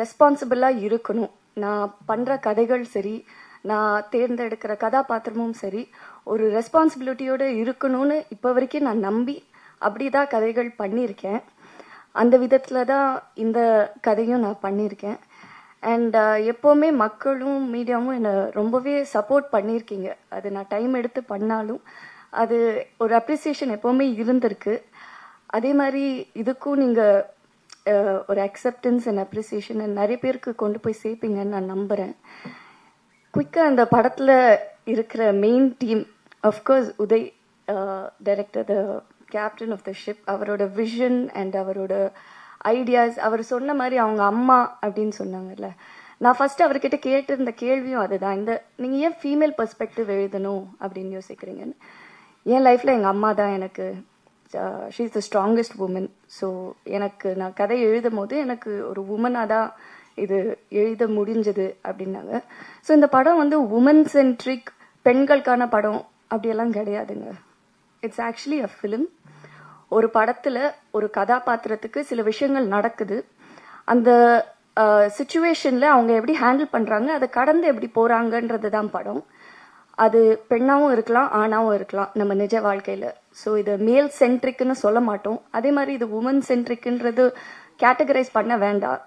ரெஸ்பான்சிபிளாக இருக்கணும். நான் பண்ணுற கதைகள் சரி நான் தேர்ந்தெடுக்கிற கதாபாத்திரமும் சரி ஒரு ரெஸ்பான்சிபிலிட்டியோடு இருக்கணும்னு இப்போ வரைக்கும் நான் நம்பி அப்படி தான் கதைகள் பண்ணியிருக்கேன். அந்த விதத்தில் தான் இந்த கதையும் நான் பண்ணியிருக்கேன். அண்ட் எப்போவுமே மக்களும் மீடியாவும் என்னை ரொம்பவே சப்போர்ட் பண்ணியிருக்கீங்க. அது நான் டைம் எடுத்து பண்ணாலும் அது ஒரு அப்ரிசியேஷன் எப்போவுமே இருந்திருக்கு. அதே மாதிரி இதுக்கும் நீங்கள் ஒரு அக்செப்டன்ஸ் அண்ட் அப்ரிசியேஷன் நிறைய பேருக்கு கொண்டு போய் சேர்ப்பீங்கன்னு நான் நம்புகிறேன் குயிக்காக அந்த படத்தில் இருக்கிற main team of course Uday director the captain of the ship அவரோட விஷன் அண்ட் அவரோட ஐடியாஸ் அவர் சொன்ன மாதிரி அவங்க அம்மா அப்படின்னு சொன்னாங்கல்ல. நான் ஃபர்ஸ்ட் அவர்கிட்ட கேட்டிருந்த கேள்வியும் அதுதான். இந்த நீங்கள் ஏன் ஃபீமேல் பர்ஸ்பெக்டிவ் எழுதணும் அப்படின்னு யோசிக்கிறீங்கன்னு. என் லைஃப்பில் எங்கள் அம்மா தான் எனக்கு she is the strongest woman so எனக்கு நான் கதை எழுதும் போது எனக்கு ஒரு உமனாக தான் இது எழுத முடிஞ்சது அப்படின்னாங்க. ஸோ இந்த படம் வந்து உமன் சென்ட்ரிக் பெண்களுக்கான படம் அப்படியெல்லாம் கிடையாதுங்க. இட்ஸ் ஆக்சுவலி அ ஃபிலிம் ஒரு படத்தில் ஒரு கதாபாத்திரத்துக்கு சில விஷயங்கள் நடக்குது. அந்த uh, சுச்சுவேஷனில் அவங்க எப்படி ஹேண்டில் பண்ணுறாங்க அதை கடந்து எப்படி போகிறாங்கன்றது தான் படம். அது பெண்ணாவும் இருக்கலாம் ஆணாவும் இருக்கலாம் நம்ம நிஜ வாழ்க்கையில். ஸோ இது மேல் சென்ட்ரிக்னு சொல்ல மாட்டோம். அதே மாதிரி இது உமன் சென்ட்ரிக்ன்றது கேட்டகரைஸ் பண்ண வேண்டாம்.